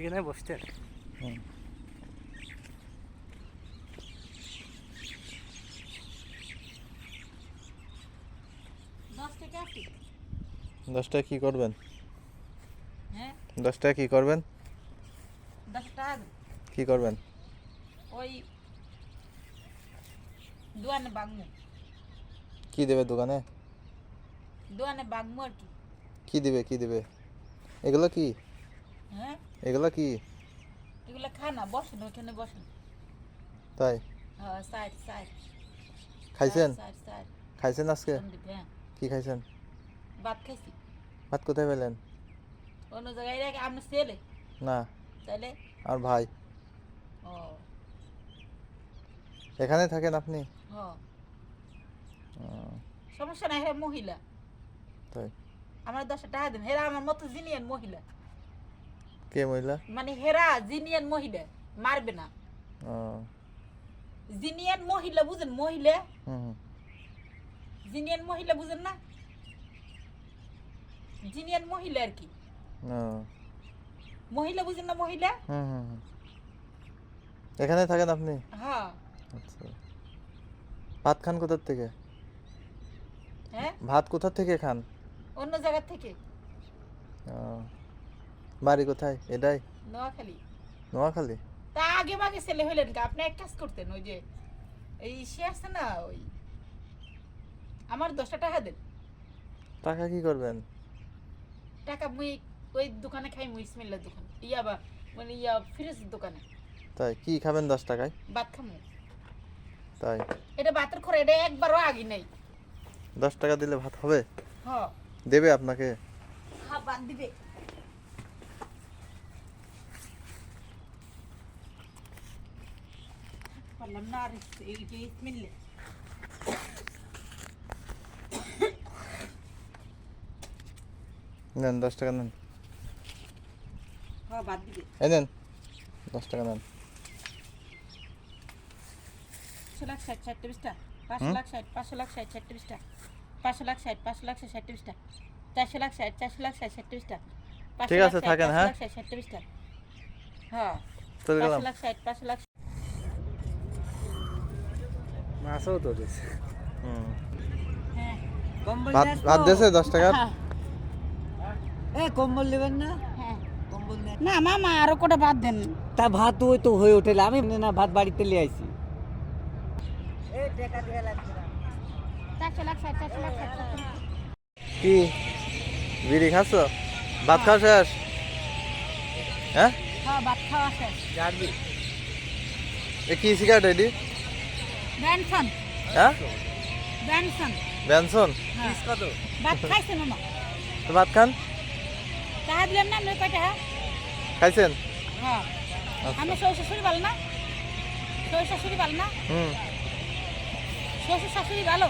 এখানে বসতে হুম। দশ টাকা আছে দশ টাকা কি করবেন? হ্যাঁ? দশ কি করবেন? কি করবেন? ওই দোয়ানে বাগমু। কি দেবে দোকানে? দোয়ানে বাগমু আর কি। কি দিবে কি দিবে? এগুলো কি? হ্যাঁ? এগুলো কি? এগুলো খানা বসেন ওইখানে বসেন। তাই? হ্যাঁ সাইড সাইড। খাইছেন? খাইছেন আজকে? হ্যাঁ। কি খাইছেন? ভাত খাইছি। ভাত কোথায় পেলেন? অন্য জায়গায় রেখে আপনার ছেলে। না। তাইলে? আর ভাই? ও। এখানে থাকেন আপনি? সমস্যা নাই হ্যাঁ মহিলা। তাই। আমার দশটা টাকা দেন। হেরা আমার মতো জিনিয়ান মহিলা। কে মহিলা? মানে হেরা জিনিয়ান মহিলা মারবে না। জিনিয়ান মহিলা বুঝেন মহিলা। জিনিয়ান মহিলা বুঝেন না? জিনিয়ান মহিলা আর কি। মহিলা বুঝেন না মহিলা? হুম হুম হুম। এখানে থাকেন আপনি? হ্যাঁ। আচ্ছা। ভাত খান কোথার থেকে? হ্যাঁ? ভাত কোথার থেকে খান? অন্য জায়গা থেকে। ও। বাড়ি কোথায়? এটাই? নোয়াখালী। নোয়াখালী? তা আগে মাগে ছেলে হইলেন কি আপনি এক কাজ করতেন ওই যে এই সে আছে না ওই আমার দশটা টাকা দেন। টাকা কি করবেন? টাকা মুই ওই দোকানে খাই মুই ইসমিল্লার দোকান। ইয়া বা মানে ইয়া ফ্রিজের দোকানে। তাই কি খাবেন দশ টাকায়? ভাত খামু। তাই। এটা ভাতের খরে এটা একবারও আগে নেই। দশ টাকা দিলে ভাত হবে? হ। দেবে আপনাকে? হ্যাঁ বাদ দিবে। পারলাম না আর এই যে ইসমিল্লা নেন দশ টাকা নেন এই নেন দশ টাকা নেন পাঁচশো লাখ ষাট ষাট পাঁচশো লাখ ষাট পাঁচশো লাখ ষাট ষাট পাঁচশো লাখ ষাট পাঁচশো লাখ ষাট বিশটা চারশো লাখ ষাট চারশো লাখ ষাট ষাট বিশটা ঠিক আছে, থাকেন, হ্যাঁ? ষাট ষাট হ্যাঁ পাঁচশো লাখ ষাট পাঁচশো লাখ মাছও তো দিছে হুম। হ্যাঁ কম্বল ভাত ভাত দিয়েছে দশ টাকার? হ্যাঁ এ কম্বল নেবেন না? হ্যাঁ। না মামা আরও কটা বাদ দেন। তা ভাত ওই তো হয়ে ওঠে আমি না ভাত বাড়িতে নিয়ে আইছি। কি? বিড়ি খাচ্ছ? ভাত খাওয়া শেষ? হ্যাঁ? হ্যাঁ ভাত খাওয়া শেষ। কি সিগারেট এডি ব্যানসন হ্যাঁ? ব্যানসন ব্যানসন হ্যাঁ। কত? ভাত খাইছেন মামা। তো ভাত খান? টাকা দিলাম না আমি কয়টা হ্যাঁ। খাইছেন? হ্যাঁ। আচ্ছা। আমি শ্বশুর শাশুড়ি ভালো না? শ্বশুর শাশুড়ি ভালো না? হুম। শ্বশুর শাশুড়ি ভালো?